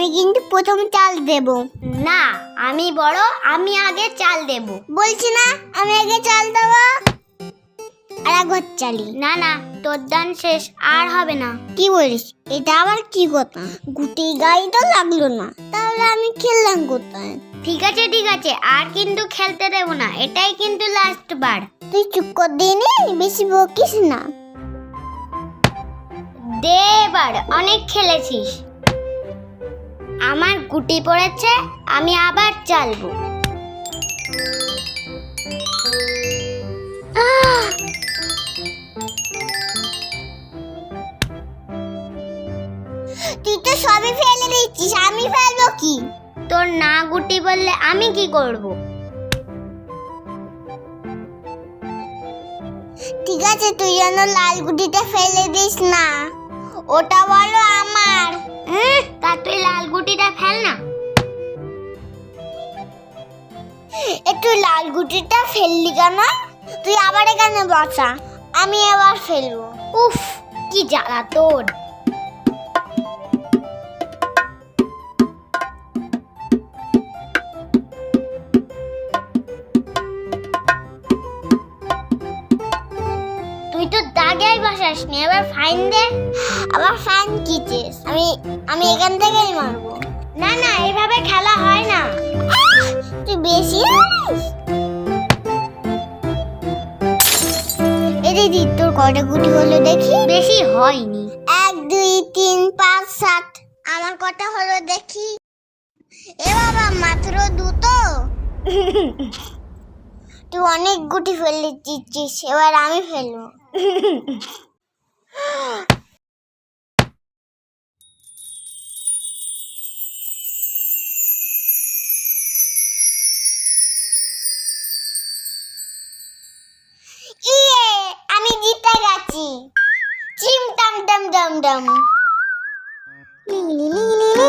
আমি কিন্তু প্রথম চাল দেব। না আমি বড় আমি আগে চাল দেব। বলছি না আমি আগে চাল দেব। আর একবার চালি। না না তোর দান শেষ আর হবে না। কি বলিস? এটা আবার কি কথা? গুটি গাই তো লাগল না। তাহলে আমি খেললাম কোথায়? ঠিক আছে ঠিক আছে আর কিন্তু খেলতে দেব না। এটাই কিন্তু লাস্ট বার। তুই চুপ কর দিনি বেশি বকিস না। দে এবার অনেক খেলেছিস। গুটি পড়েছে, আমি আবার চালবো। তুই তো সবই ফেলে দিচ্ছিস, আমি ফেলব কি? তোর না গুটি বললে আমি কি করব? ঠিক আছে, তুই যেন লাল গুটিটা ফেলে দিস না। ওটা বলো আমার। তা তুই লাল গুটিটা ফেল না। একটু লাল গুটিটা ফেললি কেন? তুই আবার এখানে বসা আমি আবার ফেলব। উফ কি জ্বালা তোর। তো দাগেই বসাসনি এবার ফাইন দে। আবার ফ্যান কিচেস আমি আমি এখান থেকেই মারবো। না না এইভাবে খেলা হয় না। তুই বেশি জানিস এ দিদি তোর কটা গুটি হলো দেখি? বেশি হয়নি। এক দুই তিন পাঁচ সাত। আমার কটা হলো দেখি? এ বাবা মাত্র দুটো? তুই অনেক গুটি ফেলে দিচ্ছিস এবার আমি ফেলব। ইয়ে আমি জিতে গেছি। চিম, টাম টাম লি লি